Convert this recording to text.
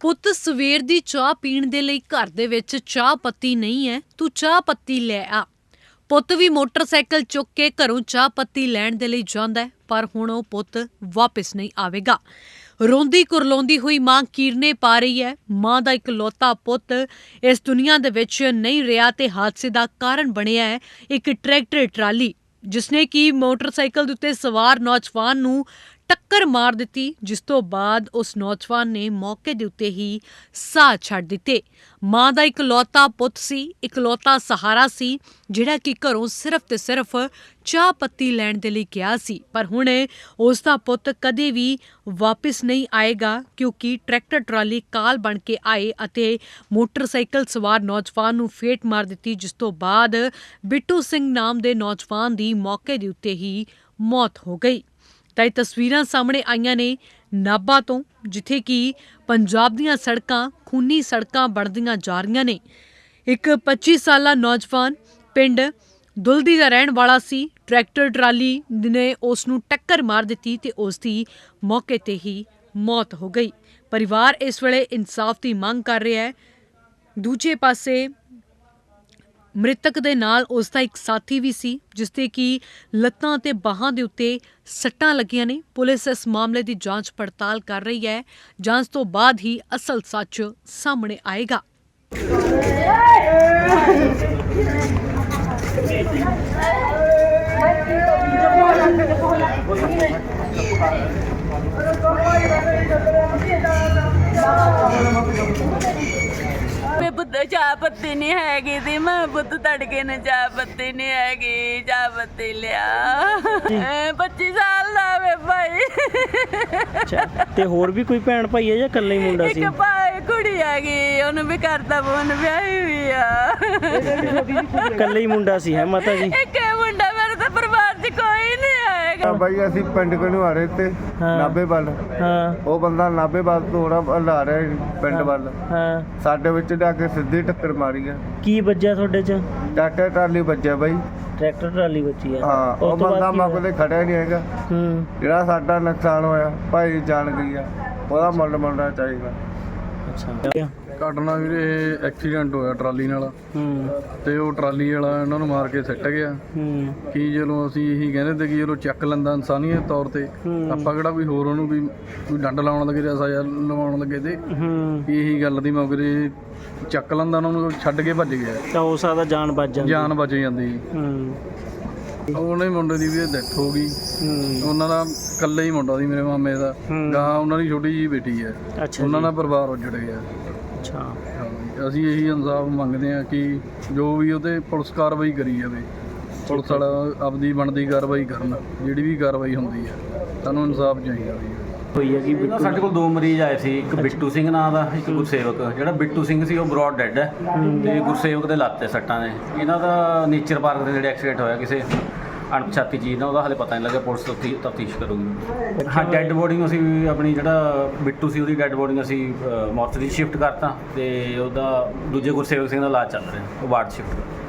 ਪੁੱਤ, ਸਵੇਰ ਦੀ ਚਾਹ ਪੀਣ ਦੇ ਲਈ ਘਰ ਦੇ ਵਿੱਚ ਚਾਹ ਪੱਤੀ ਨਹੀਂ ਹੈ ਤੂੰ ਚਾਹ ਪੱਤੀ ਲੈ ਆ। ਪੁੱਤ ਵੀ ਮੋਟਰਸਾਈਕਲ ਚੁੱਕ ਕੇ ਘਰੋਂ ਚਾਹ ਪੱਤੀ ਲੈਣ ਦੇ ਲਈ ਜਾਂਦਾ ਹੈ ਪਰ ਹੁਣ ਉਹ ਪੁੱਤ ਵਾਪਸ ਨਹੀਂ ਆਵੇਗਾ। ਰੋਂਦੀ ਕੁਰਲਾਉਂਦੀ ਹੋਈ ਮਾਂ ਕੀਰਨੇ ਪਾ ਰਹੀ ਹੈ ਮਾਂ ਦਾ ਇਕਲੌਤਾ ਪੁੱਤ ਇਸ ਦੁਨੀਆ ਦੇ ਵਿੱਚ ਨਹੀਂ ਰਿਹਾ ਤੇ ਹਾਦਸੇ ਦਾ ਕਾਰਨ ਬਣਿਆ ਹੈ ਇੱਕ ਟਰੈਕਟਰ ਟਰਾਲੀ, ਜਿਸਨੇ ਕਿ ਮੋਟਰਸਾਈਕਲ ਦੇ ਉੱਤੇ ਸਵਾਰ ਨੌਜਵਾਨ ਨੂੰ ਟੱਕਰ ਮਾਰ ਦਿੱਤੀ, ਜਿਸ ਤੋਂ ਬਾਅਦ ਉਸ ਨੌਜਵਾਨ ਨੇ ਮੌਕੇ ਦੇ ਉੱਤੇ ਹੀ ਸਾਹ ਛੱਡ ਦਿੱਤੇ। ਮਾਂ ਦਾ ਇਕਲੌਤਾ ਪੁੱਤ ਸੀ, ਇਕਲੌਤਾ ਸਹਾਰਾ ਸੀ, ਜਿਹੜਾ ਕਿ ਘਰੋਂ ਸਿਰਫ ਤੇ ਸਿਰਫ ਚਾਹ ਪੱਤੀ ਲੈਣ ਦੇ ਲਈ ਗਿਆ ਸੀ। ਪਰ ਹੁਣ ਉਸ ਦਾ ਪੁੱਤ ਕਦੇ ਵੀ ਵਾਪਸ ਨਹੀਂ ਆਏਗਾ, ਕਿਉਂਕਿ ਟਰੈਕਟਰ ਟਰਾਲੀ ਕਾਲ ਬਣ ਕੇ ਆਏ ਅਤੇ ਮੋਟਰਸਾਈਕਲ ਸਵਾਰ ਨੌਜਵਾਨ ਨੂੰ ਫੇਟ ਮਾਰ ਦਿੱਤੀ, ਜਿਸ ਤੋਂ ਬਾਅਦ ਬਿੱਟੂ ਸਿੰਘ ਨਾਮ ਦੇ ਨੌਜਵਾਨ ਦੀ ਮੌਕੇ ਦੇ ਉੱਤੇ ਹੀ ਮੌਤ ਹੋ ਗਈ। ਤਾਂ ਇਹ ਤਸਵੀਰਾਂ ਸਾਹਮਣੇ ਆਈਆਂ ਨੇ ਨਾਭਾ ਤੋਂ, ਜਿੱਥੇ ਕਿ ਪੰਜਾਬ ਦੀਆਂ ਸੜਕਾਂ, ਖੂਨੀ ਸੜਕਾਂ ਬਣਦੀਆਂ ਜਾ ਰਹੀਆਂ ਨੇ। ਇੱਕ 25 ਸਾਲਾ ਨੌਜਵਾਨ ਪਿੰਡ ਦੁਲਦੀ ਦਾ ਰਹਿਣ ਵਾਲਾ ਸੀ। ਟਰੈਕਟਰ, ਟਰਾਲੀ ਨੇ ਉਸ ਨੂੰ ਟੱਕਰ ਮਾਰ ਦਿੱਤੀ ਤੇ ਉਸ ਦੀ ਮੌਕੇ ਤੇ ਹੀ ਮੌਤ ਹੋ ਗਈ। ਪਰਿਵਾਰ ਇਸ ਵੇਲੇ ਇਨਸਾਫ ਦੀ ਮੰਗ ਕਰ ਰਿਹਾ ਹੈ। ਦੂਜੇ ਪਾਸੇ ਮ੍ਰਿਤਕ ਦੇ ਨਾਲ ਉਸ ਦਾ ਇੱਕ ਸਾਥੀ ਵੀ ਸੀ, ਜਿਸ ਤੇ ਕਿ ਲੱਤਾਂ ਤੇ ਬਾਹਾਂ ਦੇ ਉੱਤੇ ਸੱਟਾਂ ਲੱਗੀਆਂ ਨੇ। ਪੁਲਿਸ ਇਸ ਮਾਮਲੇ ਦੀ ਜਾਂਚ ਪੜਤਾਲ ਕਰ ਰਹੀ ਹੈ। ਜਾਂਚ ਤੋਂ ਬਾਅਦ ਹੀ ਅਸਲ ਸੱਚ ਸਾਹਮਣੇ ਆਏਗਾ। ਚਾਹ ਪੱਤੀ ਨਹੀਂ ਹੈਗੀ ਦੀ ਮੈਂ ਬੁੱਧ ਤੜਕੇ ਨੇ ਚਾਹ ਪੱਤੀ ਨਹੀਂ ਹੈਗੀ ਚਾਹ ਪੱਤੀ ਲਿਆ ਐ 25 ਸਾਲ ਦਾ ਵੇ ਭਾਈ। ਅੱਛਾ ਤੇ ਹੋਰ ਵੀ ਕੋਈ ਭੈਣ ਭਾਈ ਹੈ ਜਾਂ ਇਕੱਲਾ ਹੀ ਮੁੰਡਾ ਸੀ? ਇੱਕ ਭਾਈ ਕੁੜੀ ਹੈਗੀ ਉਹਨੂੰ ਵੀ ਕਰਦਾ ਬੋਨ ਵਿਆਹੀ ਵੀ ਆ। ਇਕੱਲਾ ਹੀ ਮੁੰਡਾ ਸੀ ਹੈ ਮਾਤਾ ਜੀ। ਇੱਕ ਇਹ ਮੁੰਡਾ ਮੇਰੇ ਤਾਂ ਪਰਿਵਾਰ 'ਚ ਕੋਈ ਨਹੀਂ ਹੈਗਾ ਹਾਂ ਬਾਈ ਅਸੀਂ ਪਿੰਡ ਕੋਲੋਂ ਆ ਰਹੇ ਤੇ ਹਾਂ। ਨਾਬੇ ਵੱਲ। ਹਾਂ। ਉਹ ਬੰਦਾ ਨਾਬੇ ਵੱਲ ਤੋਂ ਥੋੜਾ ਹਲਾ ਰਿਹਾ ਸੀ ਪਿੰਡ ਵੱਲ। ਹਾਂ। ਸਾਡੇ ਵਿੱਚ ਜਾ ਕੇ ਸਿੱਧੀ ਟੱਕਰ ਮਾਰੀ ਆ। ਕੀ ਵੱਜਿਆ ਤੁਹਾਡੇ ਚ? ਟਰੈਕਟਰ ਟਰਾਲੀ ਵੱਜਿਆ ਬਾਈ। ਟਰੈਕਟਰ ਟਰਾਲੀ ਵੱਜੀ ਆ। ਹਾਂ ਉਸ ਉਹ ਤੋਂ ਬਾਅਦ ਬੰਦਾ ਕੀ ਹੋਇਆ? ਖੜਿਆ ਨਹੀਂ ਹੈਗਾ। ਹੂੰ। ਜਿਹੜਾ ਸਾਡਾ ਨੁਕਸਾਨ ਹੋਇਆ ਭਾਈ ਜਾਣ ਗਈ ਆ। ਉਹਦਾ ਮੁੱਲ ਮੰਨਣਾ ਚਾਹੀਦਾ। ਅੱਛਾ ਘਟਨਾ ਵੀਰੇ ਇਹ ਐਕਸੀਡੈਂਟ ਹੋਇਆ ਟਰਾਲੀ ਨਾਲ। ਹੂੰ। ਤੇ ਉਹ ਟਰਾਲੀ ਵਾਲਾ ਇਹਨਾਂ ਨੂੰ ਮਾਰ ਕੇ ਸਿੱਟ ਗਿਆ। ਹੂੰ। ਕੀ ਜਦੋਂ ਅਸੀਂ ਇਹੀ ਕਹਿੰਦੇ ਤੇ ਕਿ ਜਦੋਂ ਚੱਕ ਲੈਂਦਾ ਇਨਸਾਨੀਅਤ ਤੌਰ ਤੇ। ਆਪਾਂ ਕਿਹੜਾ ਕੋਈ ਹੋਰ ਉਹਨੂੰ ਕੋਈ ਕੋਈ ਡੰਡ ਲਾਉਣ ਲੱਗੇ ਜਾਂ ਸਜ਼ਾ ਲਵਾਉਣ ਲੱਗੇ ਤੇ ਹੂੰ। ਇਹੀ ਗੱਲ ਦੀ ਤੇ ਚੱਕ ਲੈਂਦਾ ਉਹਨਾਂ ਨੂੰ ਛੱਡ ਕੇ ਭੱਜ ਗਿਆ। ਤਾਂ ਹੋ ਸਕਦਾ ਜਾਨ ਬਚ ਜਾਂਦੀ। ਜਾਨ ਬਚ ਜਾਂਦੀ। ਹੂੰ। ਉਹਨੇ ਮੁੰਡੇ ਦੀ ਵੀ ਡੈਥ ਹੋ ਗਈ। ਹੂੰ। ਉਹਨਾਂ ਦਾ ਇਕੱਲੇ ਹੀ ਮੁੰਡਾ ਸੀ ਮੇਰੇ ਮਾਮੇ ਦਾ। ਹੂੰ। ਗਾਂ ਉਹਨਾਂ ਦੀ ਛੋਟੀ ਜੀ ਬੇਟੀ ਹੈ। ਉਹਨਾਂ ਦਾ ਪਰਿਵਾਰ ਉੱਜੜ ਗਿਆ। ਅੱਛਾ। ਅਸੀਂ ਇਹੀ ਇਨਸਾਫ ਮੰਗਦੇ ਹਾਂ ਕਿ ਜੋ ਵੀ ਉਹਤੇ ਪੁਲਿਸ ਕਾਰਵਾਈ ਕਰੀ ਜਾਵੇ ਪੁਲਿਸ ਵਾਲਾ ਆਪਦੀ ਬਣਦੀ ਕਾਰਵਾਈ ਕਰਨ ਜਿਹੜੀ ਵੀ ਕਾਰਵਾਈ ਹੁੰਦੀ ਹੈ ਸਾਨੂੰ ਇਨਸਾਫ ਚਾਹੀਦਾ ਵੀ ਹੋਈ ਹੈ ਕਿ ਇਹਦਾ ਬਿੱਟੂ ਸਾਡੇ ਕੋਲ ਦੋ ਮਰੀਜ਼ ਆਏ ਸੀ ਇੱਕ ਬਿੱਟੂ ਸਿੰਘ ਨਾਂ ਦਾ ਇੱਕ ਗੁਰਸੇਵਕ। ਜਿਹੜਾ ਬਿੱਟੂ ਸਿੰਘ ਸੀ ਉਹ ਬ੍ਰੌਡ ਡੈੱਡ ਹੈ ਤੇ ਗੁਰਸੇਵਕ ਦੇ ਲੱਤ ਤੇ ਸੱਟਾਂ ਨੇ। ਇਹਨਾਂ ਦਾ ਨੇਚਰ ਪਾਰਕ ਦੇ ਨੇੜੇ ਐਕਸੀਡੈਂਟ ਹੋਇਆ ਕਿਸੇ ਅਣਪਛਾਤੀ ਚੀਜ਼ ਨਾਲ ਉਹਦਾ ਹਲੇ ਪਤਾ ਨਹੀਂ ਲੱਗਿਆ ਪੁਲਿਸ ਤਫਤੀਸ਼ ਕਰੂਗੀ। ਹਾਂ ਡੈੱਡ ਬੋਡੀ ਨੂੰ ਅਸੀਂ ਆਪਣੀ ਜਿਹੜਾ ਬਿੱਟੂ ਸੀ ਉਹਦੀ ਡੈੱਡ ਬੋਡੀ ਨੂੰ ਅਸੀਂ ਮੋਰਚਰੀ ਸ਼ਿਫਟ ਕਰਤਾ ਤੇ ਉਹਦਾ ਦੂਜੇ ਗੁਰਸੇਵਕ ਸਿੰਘ ਦਾ ਇਲਾਜ ਚੱਲ ਰਿਹਾ ਉਹ ਵਾਰਡ ਸ਼ਿਫਟ